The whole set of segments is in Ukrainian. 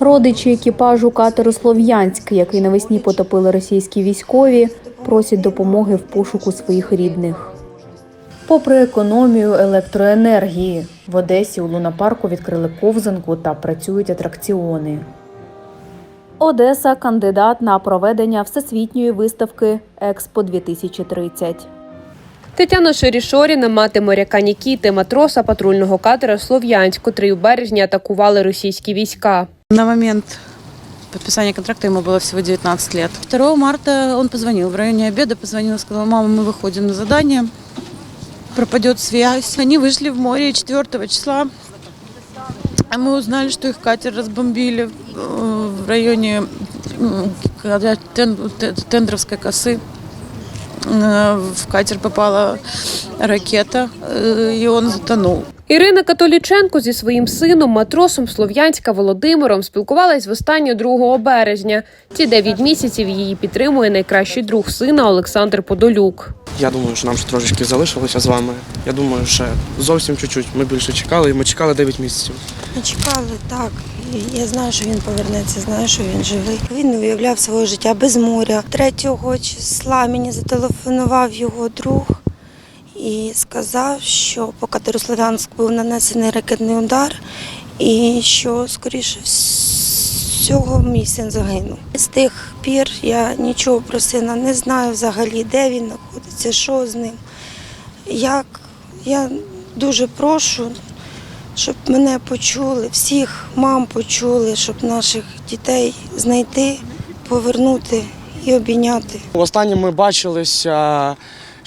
Родичі екіпажу катеру Слов'янськ, який навесні потопили російські військові, просять допомоги в пошуку своїх рідних. Попри економію електроенергії, в Одесі у лунапарку відкрили ковзанку та працюють атракціони. Одеса кандидат на проведення всесвітньої виставки Експо 2030. Тетяна Шерішоріна, мати моряка Нікіти, матроса патрульного катера Слов'янськ, котрий у березні атакували російські війська. На момент подписания контракта ему было всего 19 лет. 2 марта он позвонил в районе обеда, позвонил и сказал, мама, мы выходим на задание, пропадет связь. Они вышли в море 4 числа, а мы узнали, что их катер разбомбили э, в районе м, когда Тен- Т- Тендровской косы. Э, В катер попала ракета, э, и он затонул. Ірина Католіченко зі своїм сином, матросом Слов'янська Володимиром, спілкувалась востаннє 2 березня. Ці 9 місяців її підтримує найкращий друг сина Олександр Подолюк. Я думаю, що нам ще трошечки залишилося з вами. Я думаю, ще зовсім чуть-чуть. Ми більше чекали, і ми чекали 9 місяців. Ми чекали, так. Я знаю, що він повернеться, знаю, що він живий. Він не уявляв свого життя без моря. 3 числа мені зателефонував його друг і сказав, що по Катерославянськ був нанесений ракетний удар, і що, скоріше всього, мій син загинув. З тих пір я нічого про сина не знаю взагалі, де він знаходиться, що з ним. Як я дуже прошу, щоб мене почули, всіх мам почули, щоб наших дітей знайти, повернути і обійняти. Останнє ми бачилися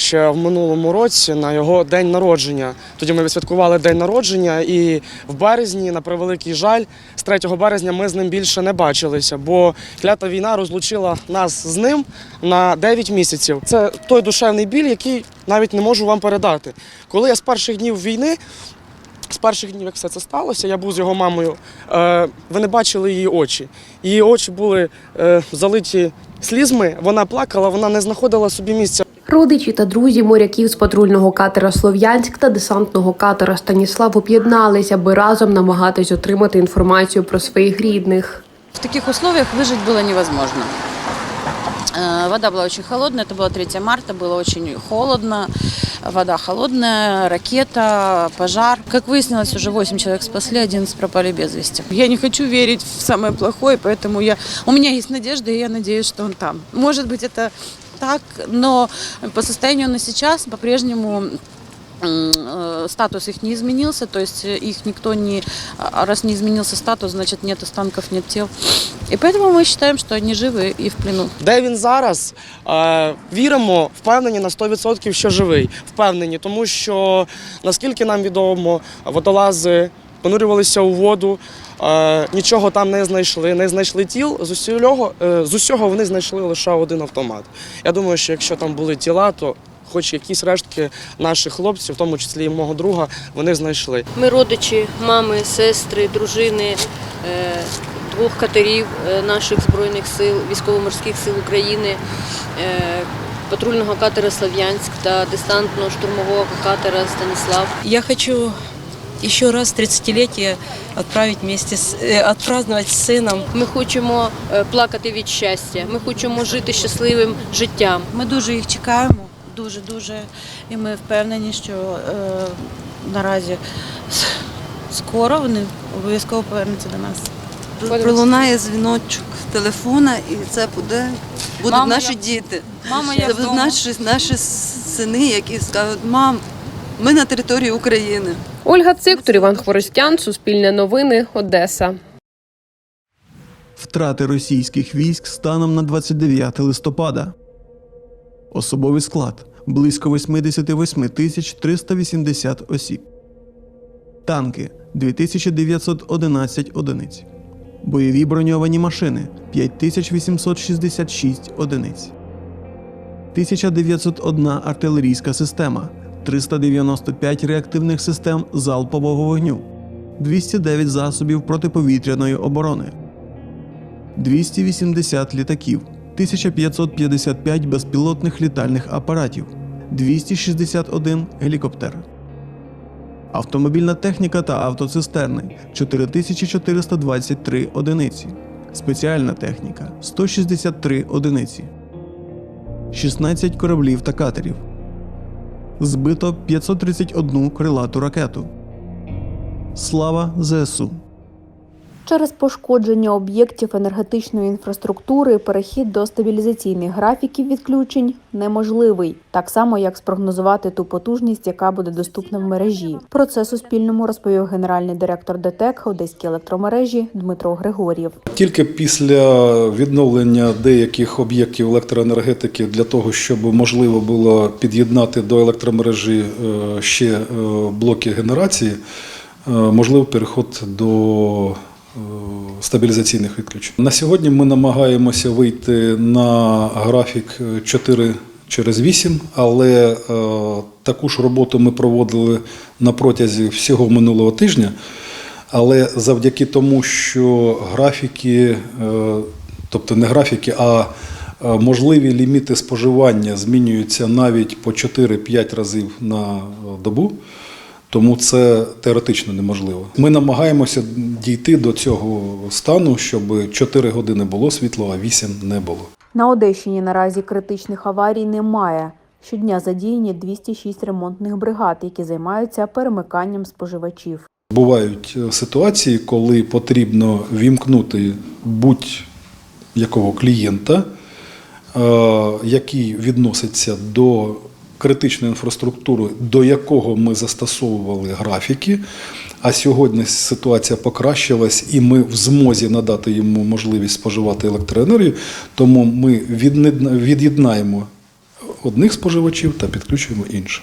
ще в минулому році на його день народження. Тоді ми відсвяткували день народження, і в березні, на превеликий жаль, з 3 березня ми з ним більше не бачилися, бо клята війна розлучила нас з ним на 9 місяців. Це той душевний біль, який навіть не можу вам передати. Коли я з перших днів війни з перших днів, як все це сталося, я був з його мамою. Е, ви не бачили її очі. Її очі були е, залиті слізьми. Вона плакала, вона не знаходила собі місця. Родичі та друзі моряків з патрульного катера Слов'янськ та десантного катера Станіслав об'єдналися, аби разом намагатись отримати інформацію про своїх рідних. В таких условиях выжить было невозможно. Э, Вода была очень холодная, это было 3 марта, было очень холодно, вода холодная, ракета, пожар. Как выяснилось, уже 8 человек спасли, 11 пропали без вести. Я не хочу верить в самое плохое, поэтому я, у меня есть надежда, и я надеюсь, что он там. Может быть, это так, но по состоянию на сейчас по-прежнему м, э, статус их не изменился, то есть э, их никто не... а Раз не изменился статус, значит нет останков, нет тел. И поэтому мы считаем, что они живы и в плену. Де він зараз? Е, віримо, впевнені на 100%, що живий. Впевнені, тому що наскільки нам відомо, водолази понурювалися у воду. е, Нічого там не знайшли, не знайшли тіл. З усього, е, з усього вони знайшли лише один автомат. Я думаю, що якщо там були тіла, то хоч якісь рештки наших хлопців, в тому числі і мого друга, вони знайшли. Ми родичі, мами, сестри, дружини е, двох катерів е, наших збройних сил, військово-морських сил України, патрульного катера Слав'янськ та десантного штурмового катера Станіслав. Я хочу еще раз 30-летие отправить вместе с, э, отпраздновать с сыном. Ми хочемо е, плакати від щастя. Ми хочемо жити щасливим життям. Ми дуже їх чекаємо, дуже дуже. І ми впевнені, що е, наразі скоро вони обов'язково повернуться до нас. Пролунає дзвіночок телефона, і це буде, будуть Мама, наші я- діти. Мама, Це будуть наші, наші сини, які скажуть, мам, ми на території України. Ольга Циктор, Іван Хворостян, Суспільне новини, Одеса. Втрати російських військ станом на 29 листопада. Особовий склад близько 88 тисяч 380 осіб. Танки 2911 одиниць. Бойові броньовані машини 5866 одиниць. 1901 артилерійська система, 395 реактивних систем залпового вогню, 209 засобів протиповітряної оборони, 280 літаків, 1555 безпілотних літальних апаратів, 261 гелікоптер. автомобільна техніка та автоцистерни 4423 одиниці, спеціальна техніка 163 одиниці, 16 кораблів та катерів. Збито 531 крилату ракету. Слава ЗСУ! Через пошкодження об'єктів енергетичної інфраструктури перехід до стабілізаційних графіків відключень неможливий, так само як спрогнозувати ту потужність, яка буде доступна в мережі. Про це Суспільному розповів генеральний директор ДТЕК Одеські електромережі Дмитро Григор'єв. Тільки після відновлення деяких об'єктів електроенергетики для того, щоб можливо було під'єднати до електромережі е, ще е, блоки генерації, е, можливо переход до стабілізаційних відключень. На сьогодні ми намагаємося вийти на графік 4 через 8, але е, таку ж роботу ми проводили на протязі всього минулого тижня. Але завдяки тому, що графіки, е, тобто не графіки, а е, можливі ліміти споживання змінюються навіть по 4-5 разів на е, добу, тому це теоретично неможливо. Ми намагаємося дійти до цього стану, щоб 4 години було світло, а 8 не було. На Одещині наразі критичних аварій немає. Щодня задіяні 206 ремонтних бригад, які займаються перемиканням споживачів. Бувають е, ситуації, коли потрібно вімкнути будь-якого клієнта, е, який відноситься до критичної інфраструктури, до якого ми застосовували графіки. А сьогодні ситуація покращилась, і ми в змозі надати йому можливість споживати електроенергію, тому ми від'єднаємо одних споживачів та підключуємо інших.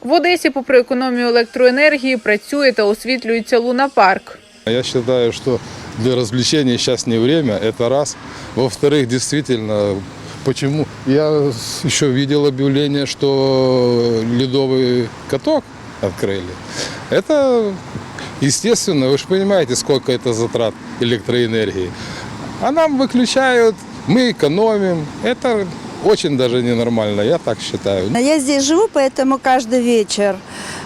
В Одесі, попри економію електроенергії, працює та освітлюється лунапарк. Я считаю, что для развлечений сейчас не время, это раз. Во-вторых, действительно, почему? Я еще видел объявление, что ледовый каток открыли. Это, естественно, вы же понимаете, сколько это затрат электроэнергии. А нам выключают, мы экономим. Это очень даже ненормально, я так считаю. Я здесь живу, поэтому каждый вечер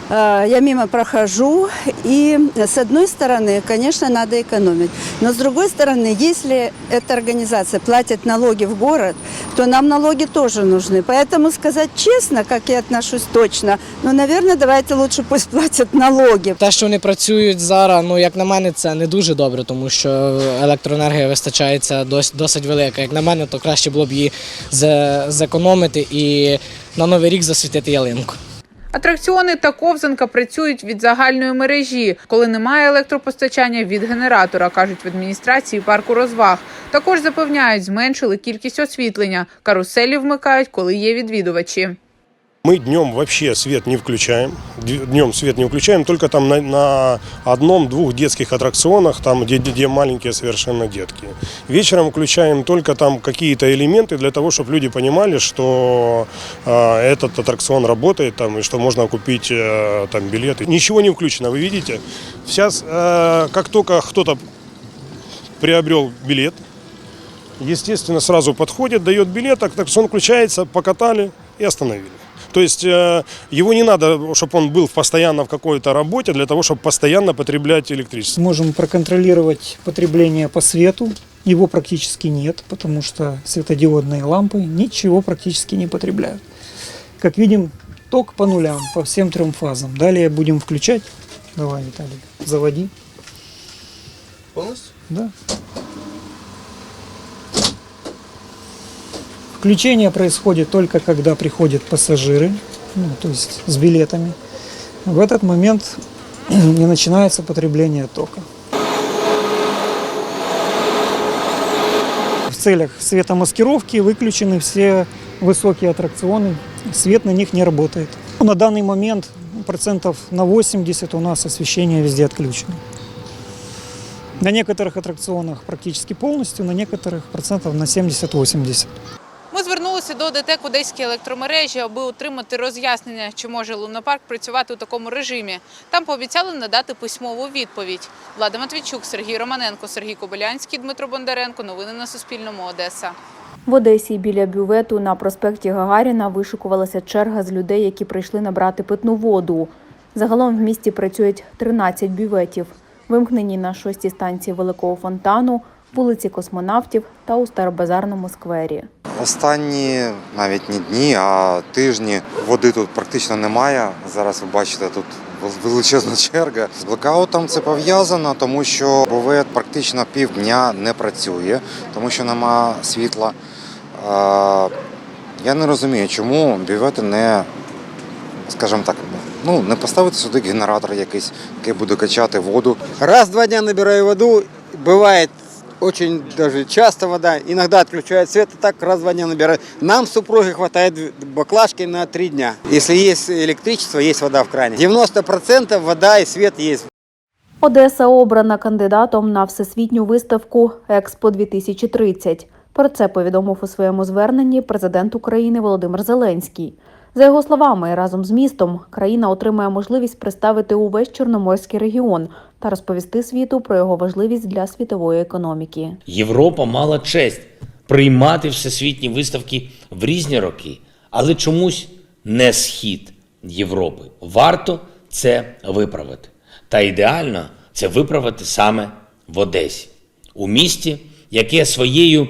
я мимо прохожу. И с одной стороны, конечно, надо экономить. Но с другой стороны, если эта организация платит налоги в город, то нам налоги тоже нужны. Поэтому сказать честно, как я отношусь точно, ну, наверное, давайте лучше пусть платят налоги. Те, що вони працюють зараз, ну як на мене, це не дуже добре, тому що електроенергія вистачається досить, досить велика. Як на мене, то краще було б її зе- зекономити і на новий рік засвітити ялинку. Атракціони та ковзанка працюють від загальної мережі, коли немає електропостачання від генератора, кажуть в адміністрації парку розваг. Також запевняють, зменшили кількість освітлення. Каруселі вмикають, коли є відвідувачі. Мы днем вообще свет не включаем. Днем свет не включаем, только там на, на одном-двух детских аттракционах, там, где, где маленькие совершенно детки. Вечером включаем только там какие-то элементы для того, чтобы люди понимали, что э, этот аттракцион работает там, и что можно купить э, там билеты. Ничего не включено, вы видите. Сейчас, э, как только кто-то приобрел билет, естественно, сразу подходит, дает билет, аттракцион включается, покатали и остановили. То есть э, его не надо, чтобы он был постоянно в какой-то работе для того, чтобы постоянно потреблять электричество. Можем проконтролировать потребление по свету. Его практически нет, потому что светодиодные лампы ничего практически не потребляют. Как видим, ток по нулям, по всем трем фазам. Далее будем включать. Давай, Виталий, заводи. Полностью? Да. Включение происходит только когда приходят пассажиры, ну, то есть с билетами. В этот момент и начинается потребление тока. В целях светомаскировки выключены все высокие аттракционы, свет на них не работает. На данный момент процентов на 80 у нас освещение везде отключено. На некоторых аттракционах практически полностью, на некоторых процентов на 70-80. Ми звернулися до ДТЕК Одеські електромережі, аби отримати роз'яснення, чи може лунапарк працювати у такому режимі. Там пообіцяли надати письмову відповідь. Влада Матвійчук, Сергій Романенко, Сергій Кобилянський, Дмитро Бондаренко. Новини на Суспільному. Одеса. В Одесі біля бювету на проспекті Гагаріна вишикувалася черга з людей, які прийшли набрати питну воду. Загалом в місті працюють 13 бюветів, вимкнені на шостій станції Великого фонтану, вулиці Космонавтів та у Старобазарному сквері. Останні навіть не дні, а тижні води тут практично немає. Зараз ви бачите тут величезна черга. З блекаутом це пов'язано, тому що бувет практично півдня не працює, тому що нема світла. Я не розумію, чому бювети не, скажімо так, ну не поставити сюди генератор якийсь, який буде качати воду. Раз-два дня набираю воду, бывает очень даже часто вода, иногда отключают свет, и так раз-два дня набираю. Нам с супругой хватает баклажки на три дня. Если есть электричество, есть вода в кране. 90% вода и свет есть. Одеса обрана кандидатом на всесвітню виставку Експо 2030. Про це повідомив у своєму зверненні президент України Володимир Зеленський. За його словами, разом з містом країна отримає можливість представити увесь Чорноморський регіон та розповісти світу про його важливість для світової економіки. Європа мала честь приймати всесвітні виставки в різні роки, але чомусь не схід Європи. Варто це виправити. Та ідеально це виправити саме в Одесі, у місті, яке своєю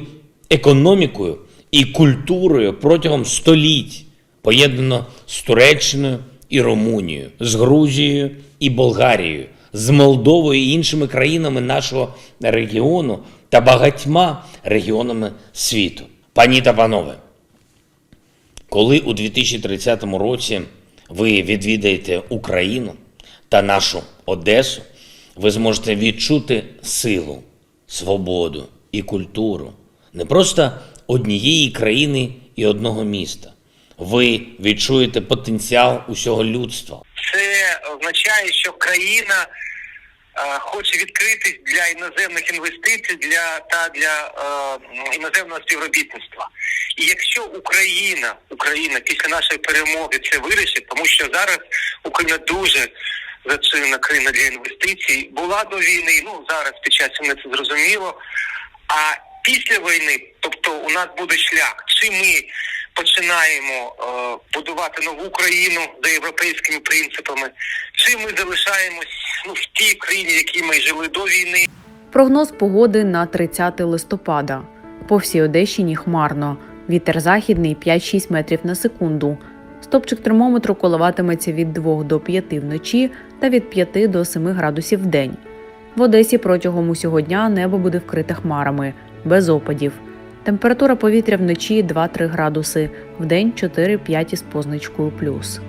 економікою і культурою протягом століть поєднано з Туреччиною і Румунією, з Грузією і Болгарією, з Молдовою і іншими країнами нашого регіону та багатьма регіонами світу. Пані та панове, коли у 2030 році ви відвідаєте Україну та нашу Одесу, ви зможете відчути силу, свободу і культуру не просто однієї країни і одного міста. Ви відчуєте потенціал усього людства. Це означає, що країна е, хоче відкритись для іноземних інвестицій для та для е, іноземного співробітництва. І якщо Україна, Україна після нашої перемоги це вирішить, тому що зараз Україна дуже зачинена країна для інвестицій, була до війни. Ну зараз під час війни це зрозуміло. А після війни, тобто у нас буде шлях, чи ми починаємо е, будувати нову країну за європейськими принципами, чи ми залишаємось ну в тій країні, в якій ми жили до війни. Прогноз погоди на 30 листопада. По всій Одещині хмарно. Вітер західний 5-6 метрів на секунду. Стопчик термометру коливатиметься від 2 до 5 вночі та від 5 до 7 градусів в день. В Одесі протягом усього дня небо буде вкрите хмарами, без опадів. Температура повітря вночі 2-3 градуси, вдень 4-5 із позначкою плюс.